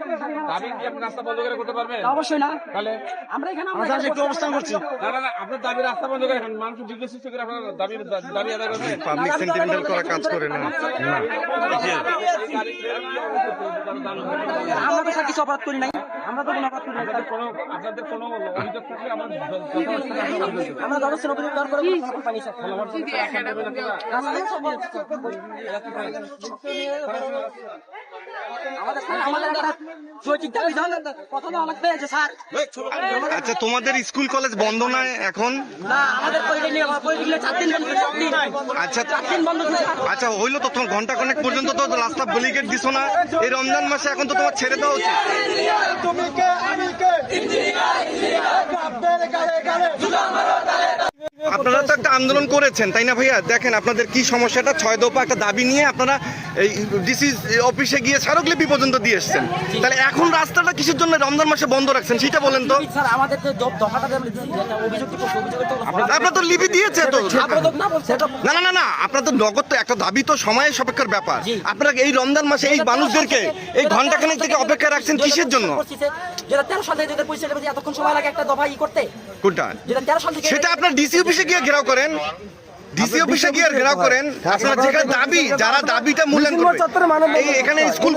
দাবি কি আপনি রাস্তা বন্ধ করে করতে পারবেন? অবশ্যই না। তাহলে আমরা এখানে আমরা আমরা একটু অবস্থান করছি। না না না আপনার দাবি রাস্তা বন্ধ করে এখন মানুষ বিদ্যুৎ করে আপনার দাবি দাবি আদায় করবেন পাবলিক সেন্টিমেন্টাল করা কাজ করে না। আমরা তো কিছু অপরাধ করি নাই। আমরা তো কোনো অপরাধ করি নাই। কোনো আপনাদের কোনো অভিযোগ থাকলে আমার আমরা জনস্থান অভিযোগ করে কোনো স্যার। আমাদের আমাদের একটা আচ্ছা তোমাদের স্কুল কলেজ বন্ধ নয় এখন? আচ্ছা আচ্ছা হইল তো তোমার ঘণ্টা কনেক পর্যন্ত তো রাস্তা ব্যারিকেড দিছো না। এই রমজান মাসে এখন তো তোমার ছেড়ে দেওয়া উচিত। আপনারা তো একটা আন্দোলন করেছেন তাই না ভাইয়া? দেখেন আপনাদের কি সমস্যাটা ছয় দফা একটা দাবি নিয়ে আপনারা এই ডিসি অফিসে গিয়ে স্মারকলিপি পর্যন্ত দিয়ে এসছেন। তাহলে এখন রাস্তাটা কিসের জন্য রমজান মাসে বন্ধ রাখছেন সেটা বলেন তো। স্যার আমাদের দফাটা আপনার তো লিপি দিয়েছে তো। না না না না আপনার তো নগদ তো একটা দাবি তো সময়ের সাপেক্ষের ব্যাপার। আপনারা এই রমজান মাসে এই মানুষদেরকে এই ঘন্টাখানেক থেকে অপেক্ষা রাখছেন কিসের জন্য? যেটা তেরো সাল থেকে যেটা পরিচয় দেবে এতক্ষণ সময় লাগে একটা দফা ই করতে। কোনটা? যেটা তেরো সাল থেকে সেটা আপনার ডিসি অফিসে গিয়ে ঘেরাও করেন ডিসি অফিসে গিয়ে ঘেরাও করেন আপনারা যেখানে দাবি যারা দাবিটা মূল্যায়ন করবে এখানে স্কুল